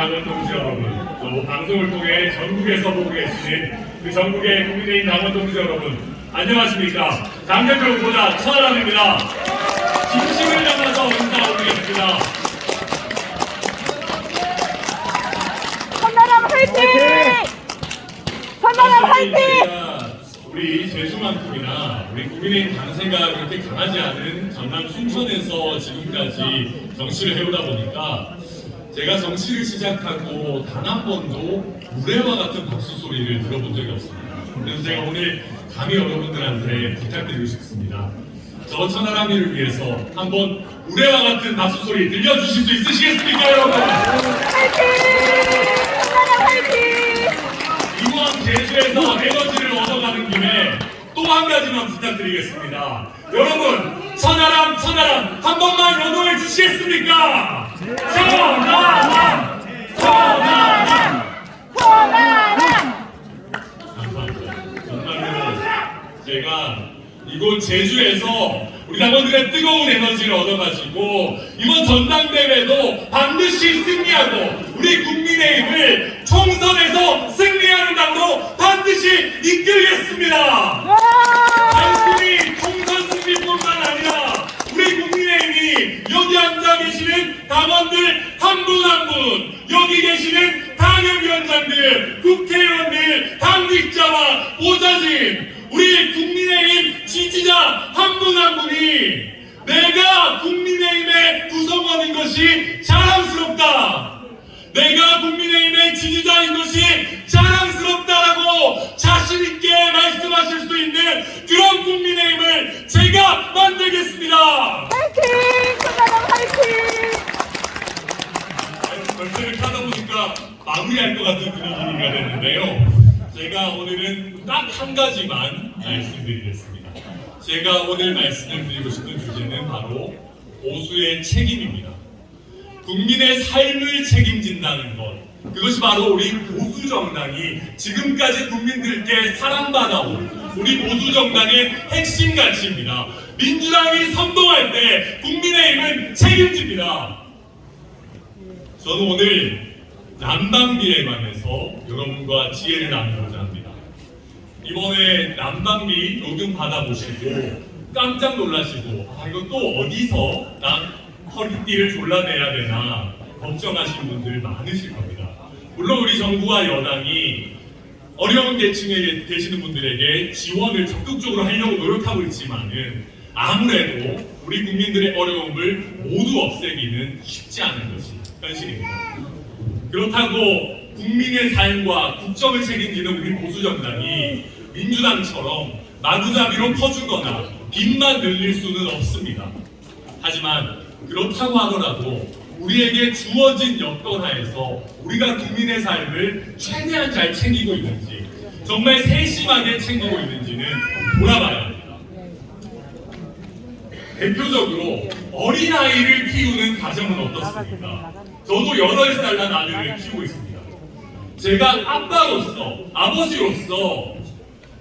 당원 동지 여러분, 또 방송을 통해 전국에서 보고 계시는 그 전국의 국민의힘 당원 동지 여러분, 안녕하십니까? 당대표 후보자 천하람입니다. 진심을 담아서 인사 올리겠습니다. 선나람 화이팅! 선나람 화이팅! 우리 제주만큼이나 우리 국민의힘 당세가 그렇게 강하지 않은 전남 순천에서 지금까지 정치를 해오다 보니까 제가 정치를 시작하고 단 한 번도 무례와 같은 박수 소리를 들어본 적이 없습니다. 그래서 제가 오늘 감히 여러분들한테 부탁드리고 싶습니다. 저 천하람이를 위해서 한번 무례와 같은 박수 소리 들려주실 수 있으시겠습니까, 여러분? 화이팅! 이번 제주에서 에너지를 얻어가는 김에 또 한 가지만 부탁드리겠습니다. 여러분, 천하람, 천하람, 한 번만 연호해 주시겠습니까? 천하람! 천하람! 감사합니다. 정말로 제가 이곳 제주에서 우리 당원들의 뜨거운 에너지를 얻어가지고 이번 전당대회도 반드시 승리하고 우리 국민의힘을 총선에서 승리하는 당으로 반드시 이끌겠습니다. 와! 단순히 총선 승리뿐만 아니라 우리 국민의힘이 여기 앉아 계시는 당원들 한 분 한 분 여기 계시는 당협위원장들 국회의원들 당직자와 보좌진 우리 국민의힘 지지자 한 분 한 분이 내가 국민의힘의 구성원인 것이 자랑스럽다. 내가 국민의힘의 지지자인 것이 자랑스럽다라고 자신있게 말씀하실 수 있는 그런 국민의힘을 같은 분위기가 됐는데요. 제가 오늘은 딱 한 가지만 말씀드리겠습니다. 제가 오늘 말씀을 드리고 싶은 주제는 바로 보수의 책임입니다. 국민의 삶을 책임진다는 것. 그것이 바로 우리 보수 정당이 지금까지 국민들께 사랑받아온 우리 보수 정당의 핵심 가치입니다. 민주당이 선동할 때 국민의힘은 책임집니다. 저는 오늘 난방비에 관해서 여러분과 지혜를 나누고자 합니다. 이번에 난방비 요금 받아보시고 깜짝 놀라시고 아 이거 또 어디서 난 허리띠를 졸라내야 되나 걱정하시는 분들 많으실 겁니다. 물론 우리 정부와 여당이 어려운 계층에 계시는 분들에게 지원을 적극적으로 하려고 노력하고 있지만은 아무래도 우리 국민들의 어려움을 모두 없애기는 쉽지 않은 것이 현실입니다. 그렇다고 국민의 삶과 국정을 책임지는 우리 보수 정당이 민주당처럼 마구잡이로 퍼주거나 빚만 늘릴 수는 없습니다. 하지만 그렇다고 하더라도 우리에게 주어진 여건 하에서 우리가 국민의 삶을 최대한 잘 챙기고 있는지 정말 세심하게 챙기고 있는지는 돌아봐야 합니다. 대표적으로 어린아이를 키우는 가정은 어떻습니까? 저도 8살 난 아들을 키우고 있습니다. 제가 아빠로서, 아버지로서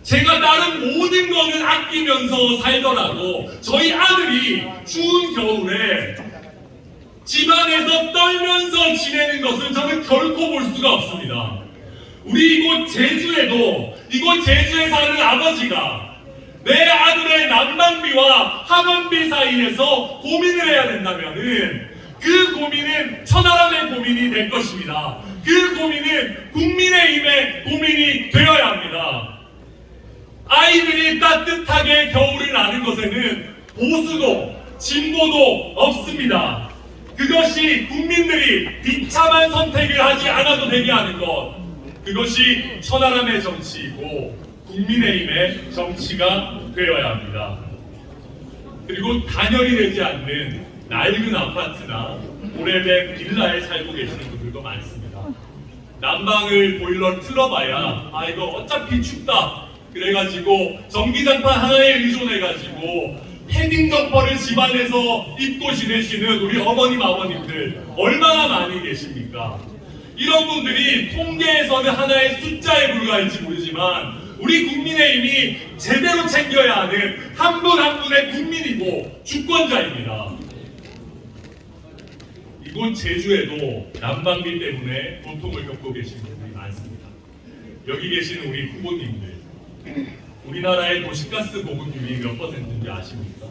제가 다른 모든 거는 아끼면서 살더라도 저희 아들이 추운 겨울에 집안에서 떨면서 지내는 것은 저는 결코 볼 수가 없습니다. 우리 이곳 제주에도 이곳 제주에 사는 아버지가 내 아들의 난방비와 학원비 사이에서 고민을 해야 된다면은 그 고민은 천하람의 고민이 될 것입니다. 그 고민은 국민의힘의 고민이 되어야 합니다. 아이들이 따뜻하게 겨울을 나는 것에는 보수도 진보도 없습니다. 그것이 국민들이 비참한 선택을 하지 않아도 되게 하는 것. 그것이 천하람의 정치이고 국민의힘의 정치가 되어야 합니다. 그리고 단열이 되지 않는 낡은 아파트나 오래된 빌라에 살고 계시는 분들도 많습니다. 난방을 보일러 틀어봐야 아 이거 어차피 춥다 그래가지고 전기장판 하나에 의존해가지고 패딩 점퍼를 집안에서 입고 지내시는 우리 어머님 아버님들 얼마나 많이 계십니까? 이런 분들이 통계에서는 하나의 숫자에 불과할지 모르지만 우리 국민의힘이 제대로 챙겨야 하는 한 분한 분의 국민이고 주권자입니다. 이곳 제주에도 난방비 때문에 고통을 겪고 계신 분들이 많습니다. 여기 계신 우리 후보님들, 우리나라의 도시가스 보급률이 몇 퍼센트인지 아십니까?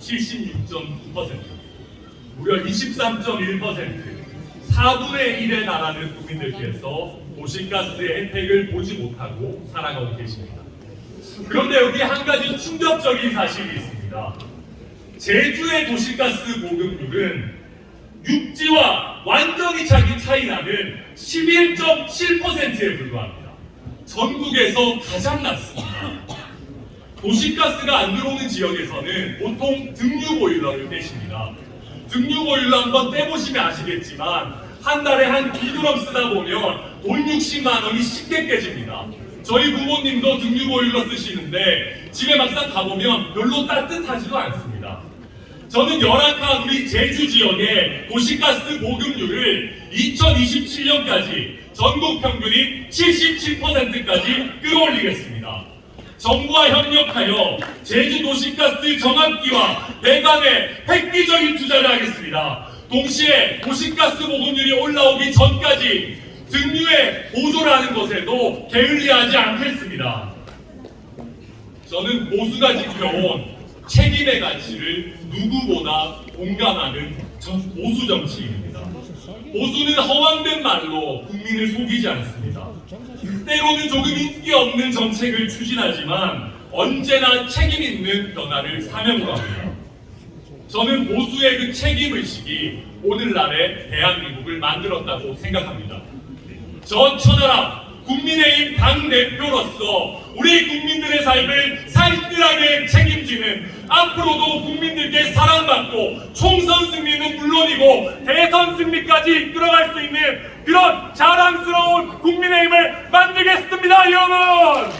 76.9%, 무려 23.1%, 4분의 1에 달하는 국민들께서 도시가스의 혜택을 보지 못하고 살아가고 계십니다. 그런데 여기 한 가지 충격적인 사실이 있습니다. 제주의 도시가스 보급률은 육지와 완전히 차기 차이 나는 11.7%에 불과합니다. 전국에서 가장 낮습니다. 도시가스가 안 들어오는 지역에서는 보통 등유 보일러를 떼십니다. 등유 보일러 한번 떼보시면 아시겠지만 한 달에 한 2드럼 쓰다 보면 돈 60만 원이 쉽게 깨집니다. 저희 부모님도 등유 보일러 쓰시는데 집에 막상 가보면 별로 따뜻하지도 않습니다. 저는 열악한 우리 제주 지역의 도시가스 보급률을 2027년까지 전국 평균인 77%까지 끌어올리겠습니다. 정부와 협력하여 제주 도시가스 정합기와 배관에 획기적인 투자를 하겠습니다. 동시에 도시가스 보급률이 올라오기 전까지 등유에 보조를 하는 것에도 게을리하지 않겠습니다. 저는 보수가 지켜온 책임의 가치를 누구보다 공감하는 정- 보수 정치인입니다. 보수는 허황된 말로 국민을 속이지 않습니다. 때로는 조금 인기 없는 정책을 추진하지만 언제나 책임 있는 변화를 사명으로 합니다. 저는 보수의 그 책임의식이 오늘날의 대한민국을 만들었다고 생각합니다. 저 천하람 국민의힘 당 대표로서 우리 국민들의 삶을 살뜰하게 책임지는 앞으로도 국민들께 사랑받고 총선 승리는 물론이고 대선 승리까지 이끌어갈 수 있는 그런 자랑스러운 국민의힘을 만들겠습니다 여러분